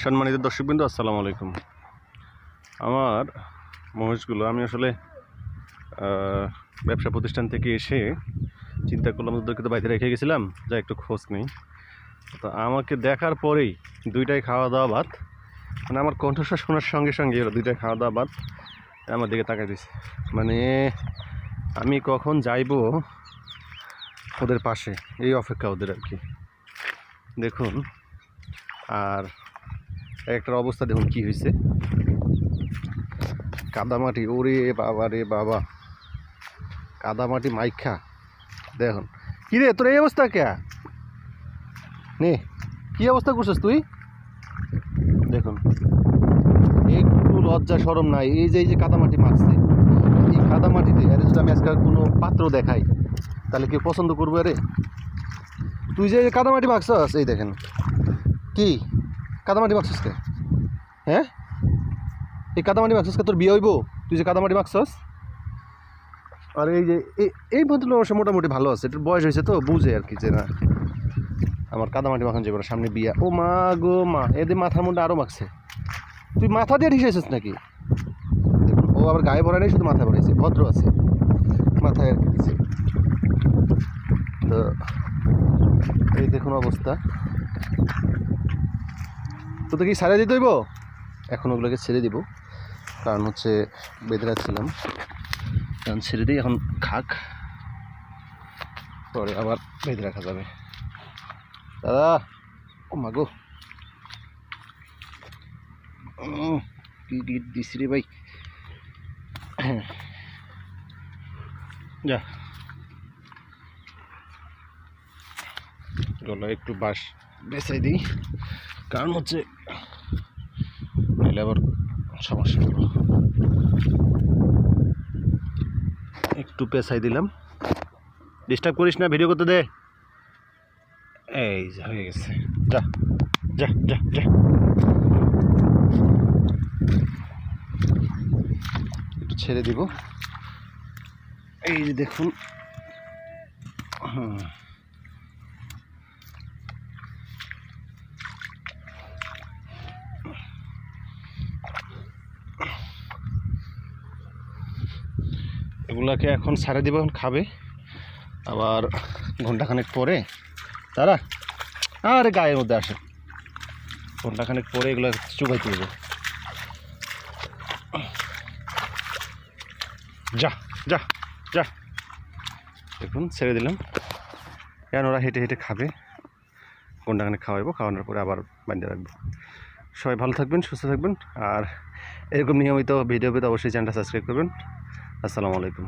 সম্মানিত দর্শকবৃন্দ, আসসালামু আলাইকুম। আমার মহিষগুলো আমি আসলে ব্যবসা প্রতিষ্ঠান থেকে এসে চিন্তা করলাম ওদেরকে তো বাইরে রেখে গেছিলাম যা একটু খোঁজ নেই। তো আমাকে দেখার পরেই দুইটাই খাওয়া দাওয়া ভাত মানে আমার কণ্ঠস্বর শোনার সঙ্গে সঙ্গে দুইটাই খাওয়া দাওয়া ভাত আমার দিকে তাকাই দিয়েছে মানে আমি কখন যাইবো ওদের পাশে, এই অপেক্ষা ওদের আর কি। দেখুন, আর একটার অবস্থা দেখুন কি হয়েছে কাদামাটি, ওরে বাবা রে বাবা। কাদামাটি মাইখা, দেখুন। কি রে তোর এই অবস্থা কে? নে, কি অবস্থা করছিস তুই? দেখুন। একটু লজ্জা, সরম নাই। এই যে এই যে কাদামাটি মাখছে এই কাদামাটিতে, আরে যদি আমি আজকে কোনো পাত্র দেখাই, তাহলে কি পছন্দ করব আরে তুই যে কাদামাটি মাখছস এই দেখেন। কি? কাদামাটি মাখছস কে? হ্যাঁ? এই কাদামাটি মাখছস কে? তোর বিয়ে হইব? তুই যে কাদামাটি মাখছস আর এই যে এই- ভদ্রলোক অবশ্য মোটামুটি ভালো আছে। একটু বয়স হয়েছে তো, বুঝে আর কি যে না। আমার কাদামাটি মাখান যাবে সামনে বিয়া। ও মা গো মা, এদের মাথার মধ্যে আরও মাখছে। তুই মাথা দিয়ে ঠিসেছিস নাকি? ও আবার গায়ে ভরা নেই, শুধু মাথা ভরাইছে ভদ্র আছে। মাথায় আর কি তো, এই দেখুন অবস্থা। তো কি সারিয়ে দিতে হইব? এখন ওগুলোকে ছেড়ে দিব। কারণ হচ্ছে বেঁধে রাখছিলাম। কারণ ছেড়ে দিই, এখন খাক। পরে আবার বেঁধে রাখা যাবে। দাদা! ও মাগো কি দিছি রে ভাই। যা। গলায় একটু বাঁশ। বেছাই দিই। কারণ হচ্ছে আবার সমস্যা হবে একটু পেছাই দিলাম। ডিস্টার্ব করিস না ভিডিও করতে দে। এই হয়ে গেছে। যা যা যা যা। একটু ছেড়ে দিব। এই যে দেখুন। হুম। এগুলাকে এখন সারে দিব এখন খাবে। আবার ঘন্টাখানেক পরে তারা আরে গায়ের মধ্যে আসে। ঘন্টাখানেক পরে এগুলো চুবাইতে হবে যা যা যা। দেখুন, ছেড়ে দিলাম। এখন ওরা হেঁটে হেঁটে খাবে? ঘন্টাখানেক খাওয়াইবো, খাওয়ানোর পরে আবার বাঁধিয়ে রাখব। সবাই ভালো থাকবেন, সুস্থ থাকবেন, আর এরকম নিয়মিত ভিডিও পেতে অবশ্যই চ্যানেলটা সাবস্ক্রাইব করবেন। আসসালামু আলাইকুম।